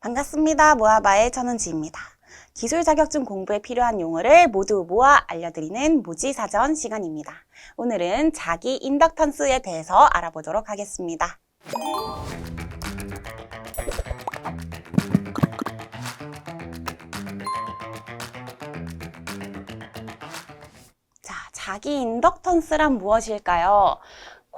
반갑습니다. 모아바의 천은지입니다. 기술 자격증 공부에 필요한 용어를 모두 모아 알려드리는 모지사전 시간입니다. 오늘은 자기 인덕턴스에 대해서 알아보도록 하겠습니다. 자, 자기 인덕턴스란 무엇일까요?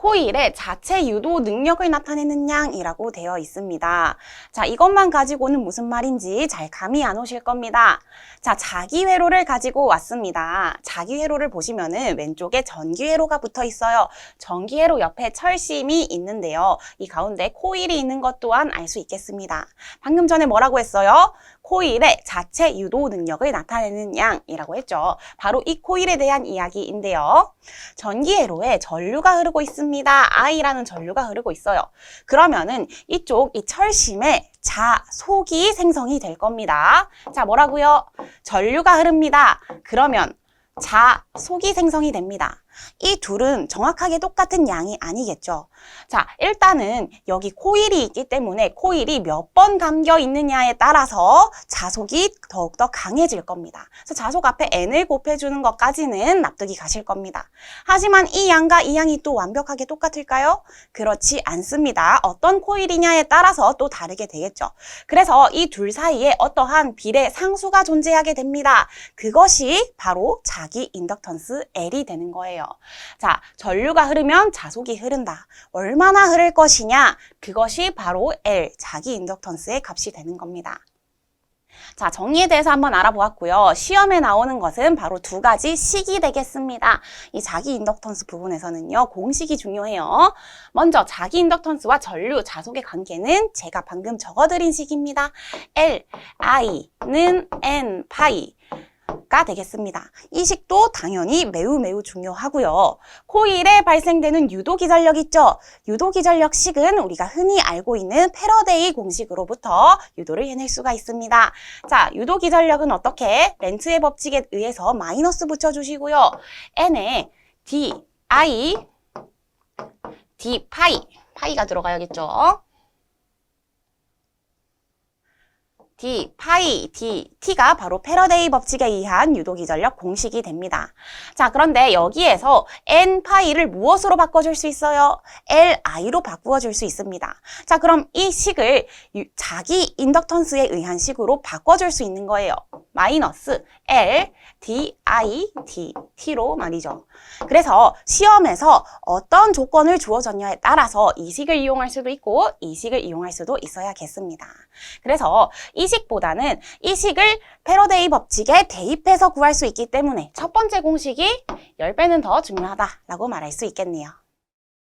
코일의 자체 유도 능력을 나타내는 양이라고 되어 있습니다. 자, 이것만 가지고는 무슨 말인지 잘 감이 안 오실 겁니다. 자, 자기 회로를 가지고 왔습니다. 자기 회로를 보시면은 왼쪽에 전기 회로가 붙어 있어요. 전기 회로 옆에 철심이 있는데요. 이 가운데 코일이 있는 것 또한 알 수 있겠습니다. 방금 전에 뭐라고 했어요? 코일의 자체 유도 능력을 나타내는 양이라고 했죠. 바로 이 코일에 대한 이야기인데요. 전기 회로에 전류가 흐르고 있습니다. I라는 전류가 흐르고 있어요. 그러면은 이쪽 이 철심에 자속이 생성이 될 겁니다. 자, 뭐라고요? 전류가 흐릅니다. 그러면 자속이 생성이 됩니다. 이 둘은 정확하게 똑같은 양이 아니겠죠. 자, 일단은 여기 코일이 있기 때문에 코일이 몇 번 감겨 있느냐에 따라서 자속이 더욱더 강해질 겁니다. 그래서 자속 앞에 n을 곱해주는 것까지는 납득이 가실 겁니다. 하지만 이 양과 이 양이 또 완벽하게 똑같을까요? 그렇지 않습니다. 어떤 코일이냐에 따라서 또 다르게 되겠죠. 그래서 이 둘 사이에 어떠한 비례 상수가 존재하게 됩니다. 그것이 바로 자기 인덕턴스 L이 되는 거예요. 자, 전류가 흐르면 자속이 흐른다. 얼마나 흐를 것이냐? 그것이 바로 L, 자기 인덕턴스의 값이 되는 겁니다. 자, 정의에 대해서 한번 알아보았고요. 시험에 나오는 것은 바로 두 가지 식이 되겠습니다. 이 자기 인덕턴스 부분에서는요, 공식이 중요해요. 먼저 자기 인덕턴스와 전류, 자속의 관계는 제가 방금 적어드린 식입니다. L, I는 N, 파이. 가 되겠습니다. 이 식도 당연히 매우 매우 중요하고요. 코일에 발생되는 유도기전력 있죠? 유도기전력 식은 우리가 흔히 알고 있는 패러데이 공식으로부터 유도를 해낼 수가 있습니다. 자, 유도기전력은 어떻게? 렌츠의 법칙에 의해서 마이너스 붙여주시고요. n에 d, i, d 파이, 파이가 들어가야겠죠? D, 파이, D, T가 바로 패러데이 법칙에 의한 유도기전력 공식이 됩니다. 자, 그런데 여기에서 N 파이를 무엇으로 바꿔줄 수 있어요? Li로 바꾸어줄 수 있습니다. 자, 그럼 이 식을 유- 자기 인덕턴스에 의한 식으로 바꿔줄 수 있는 거예요. 마이너스 L, D, I, D, T로 말이죠. 그래서 시험에서 어떤 조건을 주어졌냐에 따라서 이 식을 이용할 수도 있고 이 식을 이용할 수도 있어야겠습니다. 그래서 이 식보다는 이 식을 패러데이 법칙에 대입해서 구할 수 있기 때문에 첫 번째 공식이 10배는 더 중요하다라고 말할 수 있겠네요.